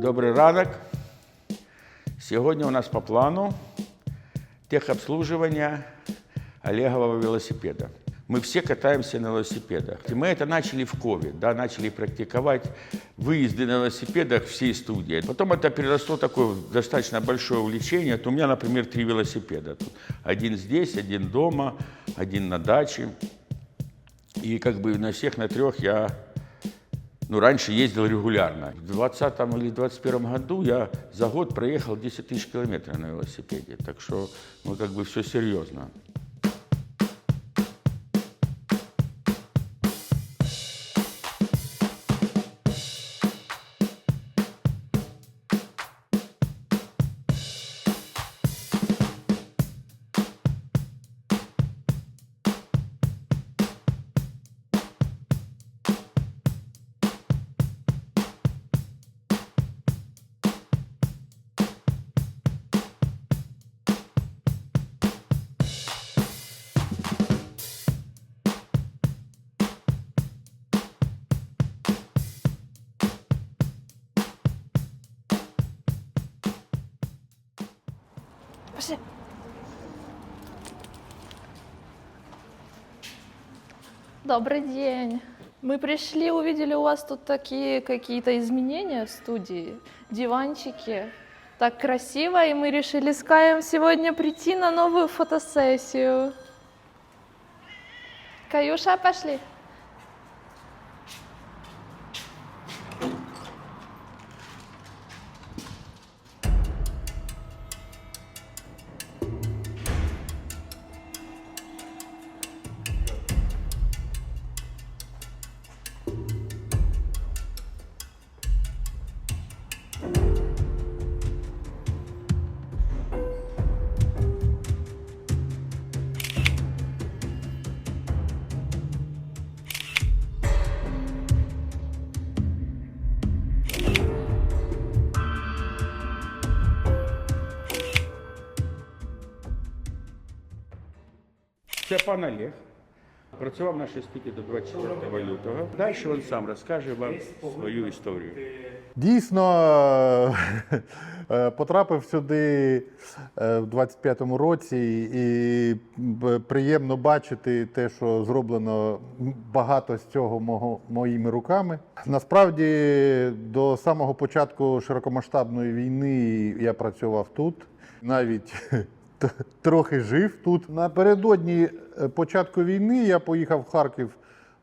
Добрий ранок. Сьогодні у нас по плану техобслуживание Олегового велосипеда. Мы все катаемся на велосипедах. И мы это начали в ковид, да, начали практиковать выезды на велосипедах всей студии. Потом это переросло такое достаточно большое увлечение. Вот у меня, например, три велосипеда. Один здесь, один дома, один на даче. И как бы на всех на трех я ну, раньше ездил регулярно. В 2020 или 2021 году я за год проехал 10 тысяч километров на велосипеде. Так что, ну, как бы все серьезно. Пошли. Добрый день. Мы пришли, увидели у вас тут такие какие-то изменения в студии, диванчики. Так красиво, и мы решили с Каем сегодня прийти на новую фотосессию. Каюша, пошли. Це пан Олег. Працював в нашій студії до 24 лютого. Далі він сам розкаже вам свою історію. Дійсно е, потрапив сюди е, в 25-му році, і приємно бачити те, що зроблено багато з цього моїми руками. Насправді, до самого початку широкомасштабної війни я працював тут, навіть трохи жив тут. Напередодні е, початку війни я поїхав в Харків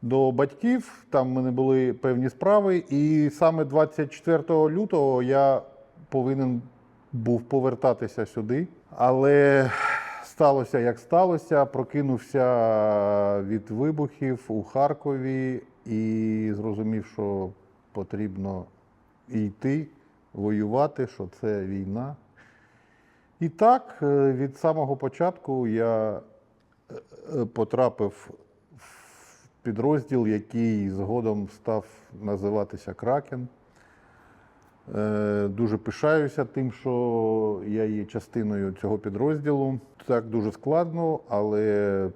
до батьків. Там в мене були певні справи, і саме 24 лютого я повинен був повертатися сюди. Але сталося як сталося. Прокинувся від вибухів у Харкові і зрозумів, що потрібно йти, воювати, що це війна. І так, е, від самого початку я е, е, потрапив в підрозділ, який згодом став називатися Кракен. Дуже пишаюся тим, що я є частиною цього підрозділу. Так дуже складно, але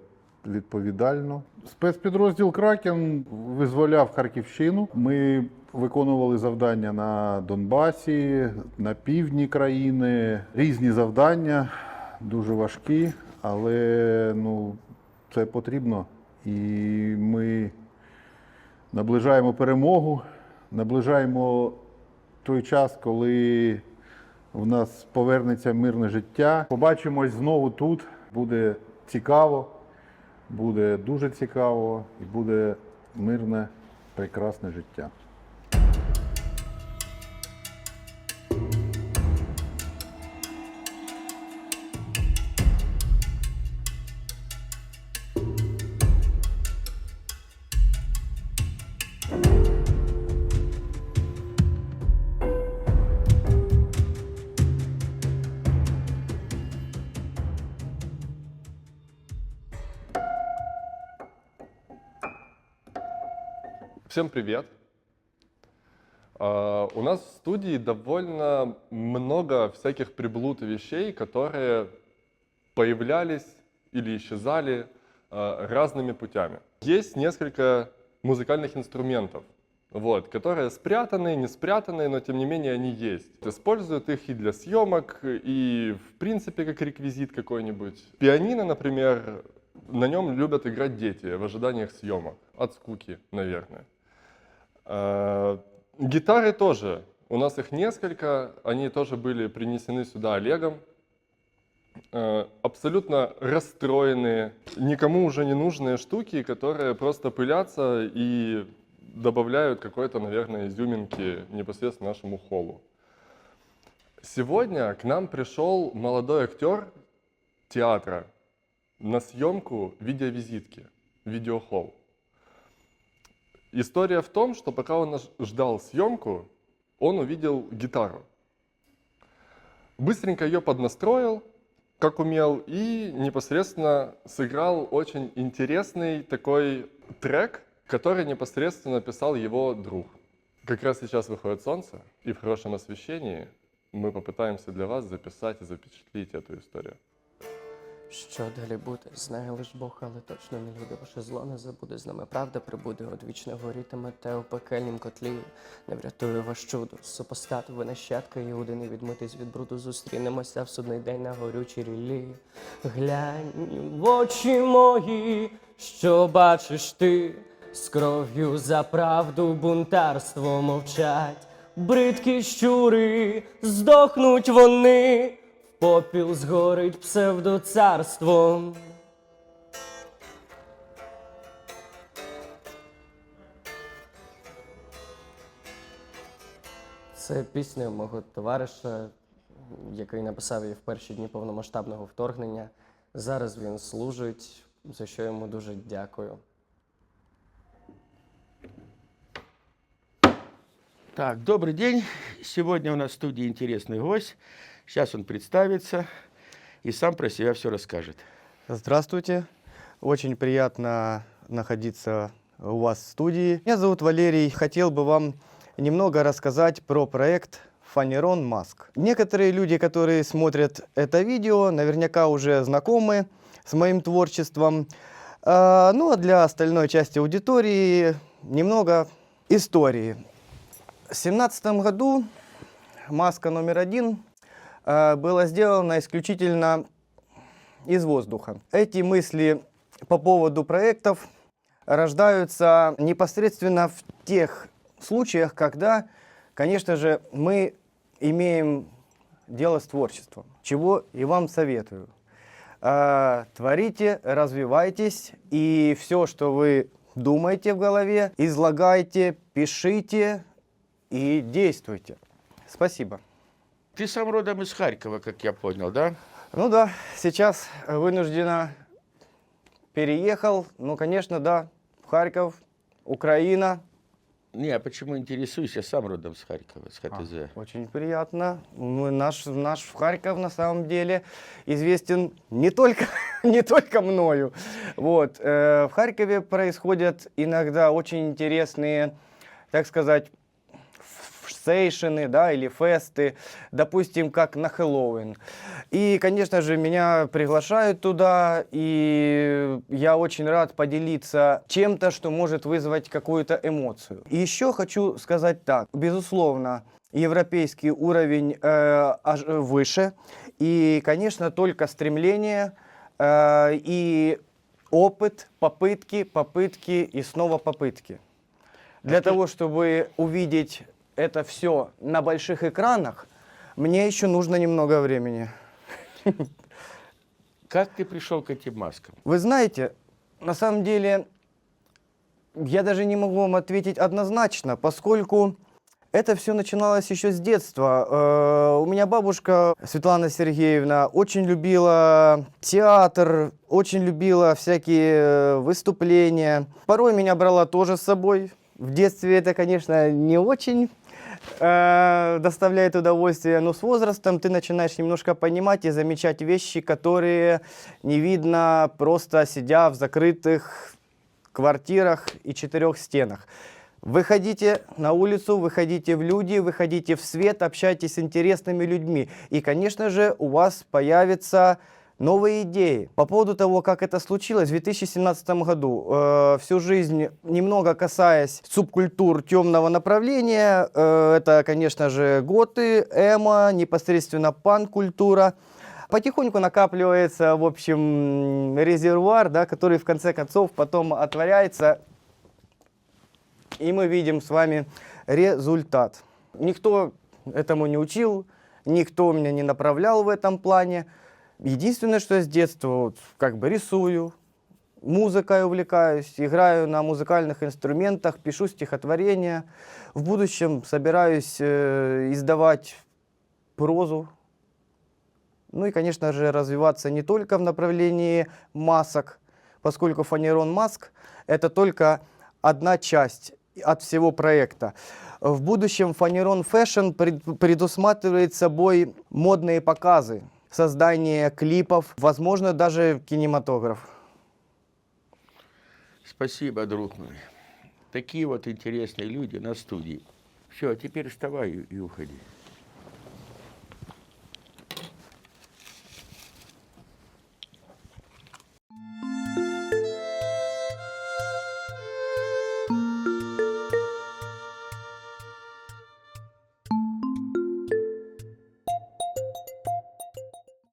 відповідально. Спецпідрозділ Кракен визволяв Харківщину. Ми виконували завдання на Донбасі, на півдні країни. Різні завдання, дуже важкі, але ну, це потрібно. І ми наближаємо перемогу, наближаємо той час, коли в нас повернеться мирне життя. Побачимось знову тут. Буде цікаво, буде дуже цікаво і буде мирне, прекрасне життя. Всем привет! А, У нас в студии довольно много всяких приблуд и вещей, которые появлялись или исчезали а, разными путями. Есть несколько музыкальных инструментов, вот, которые спрятаны, не спрятаны, но тем не менее они есть. Используют их и для съемок, и в принципе как реквизит какой-нибудь. Пианино, например, на нем любят играть дети в ожиданиях съемок. От скуки, наверное. А, Гитары тоже. У нас их несколько. Они тоже были принесены сюда Олегом. Э, Абсолютно расстроенные, никому уже не нужные штуки, которые просто пылятся и добавляют какой-то, наверное, изюминки непосредственно нашему холлу. Сегодня к нам пришел молодой актер театра на съемку видеовизитки, видеохолл. История в том, что пока он ждал съемку, он увидел гитару. Быстренько ее поднастроил, как умел, и непосредственно сыграл очень интересный такой трек, который непосредственно писал его друг. Как раз сейчас выходит солнце, и в хорошем освещении мы попытаемся для вас записать и запечатлеть эту историю. Що далі буде, знає лиш Бог, але точно не люди. Ваше зло не забуде, з нами правда прибуде, одвічно горітиме те у пекельнім котлі. Не врятує ваш чудо, супостату ви нащадка Іуди, не відмитись від бруду, зустрінемося в судний день на горючій ріллі. Глянь в очі мої, що бачиш ти, з кров'ю за правду бунтарство мовчать. Бридкі щури, здохнуть вони, попіл згорить псевдоцарство. Це пісня мого товариша, який написав її в перші дні повномасштабного вторгнення. Зараз він служить, за що йому дуже дякую. Так, добрый день. Сегодня у нас в студии интересный гость. Сейчас он представится и сам про себя все расскажет. Здравствуйте. Очень приятно находиться у вас в студии. Меня зовут Валерий. Хотел бы вам немного рассказать про проект Фанерон Маск. Некоторые люди, которые смотрят это видео, наверняка уже знакомы с моим творчеством. А, Ну а для остальной части аудитории немного истории. В 2017 году маска номер один э, была сделана исключительно из воздуха. Эти мысли по поводу проектов рождаются непосредственно в тех случаях, когда, конечно же, мы имеем дело с творчеством, чего и вам советую. А, Творите, развивайтесь, и все, что вы думаете в голове, излагайте, пишите и действуйте. Спасибо. Ты сам родом из Харькова, как я понял, да? Ну да, сейчас вынужденно переехал. Ну, конечно, да, в Харьков, Украина. Не, а почему интересуюсь? Я сам родом с Харькова, с А, ХТЗ. очень приятно. Ну, наш, наш Харьков на самом деле известен не только, не только мною. Вот. э, в Харькове происходят иногда очень интересные, так сказать, сейшины, да, или фесты, допустим, как на Хэллоуин. И, конечно же, меня приглашают туда, и я очень рад поделиться чем-то, что может вызвать какую-то эмоцию. И еще хочу сказать так. Безусловно, европейский уровень э, э, выше, и, конечно, только стремление э, и опыт, попытки, попытки и снова попытки. Для того, чтобы увидеть это все на больших экранах, мне еще нужно немного времени. Как ты пришел к этим маскам? Вы знаете, на самом деле, я даже не могу вам ответить однозначно, поскольку это все начиналось еще с детства. Э, У меня бабушка Светлана Сергеевна очень любила театр, очень любила всякие э, выступления. Порой меня брала тоже с собой. В детстве это, конечно, не очень э, доставляет удовольствие, но с возрастом ты начинаешь немножко понимать и замечать вещи, которые не видно просто сидя в закрытых квартирах и четырех стенах. Выходите на улицу, выходите в люди, выходите в свет, общайтесь с интересными людьми. И, конечно же, у вас появится новые идеи. По поводу того, как это случилось, в 2017 году, э, всю жизнь немного касаясь субкультур темного направления, э, это, конечно же, готы, эмо, непосредственно пан-культура, потихоньку накапливается, в общем, резервуар, да, который в конце концов потом отворяется, и мы видим с вами результат. Никто этому не учил, никто меня не направлял в этом плане. Единственное, что я с детства вот, как бы рисую, музыкой увлекаюсь, играю на музыкальных инструментах, пишу стихотворения. В будущем собираюсь э, издавать прозу. Ну и, конечно же, развиваться не только в направлении масок, поскольку фанерон маск – это только одна часть от всего проекта. В будущем фанерон фэшн пред- предусматривает собой модные показы, создание клипов, возможно, даже кинематограф. Спасибо, друг мой. Такие вот интересные люди на студии. Все, теперь вставай и- уходи.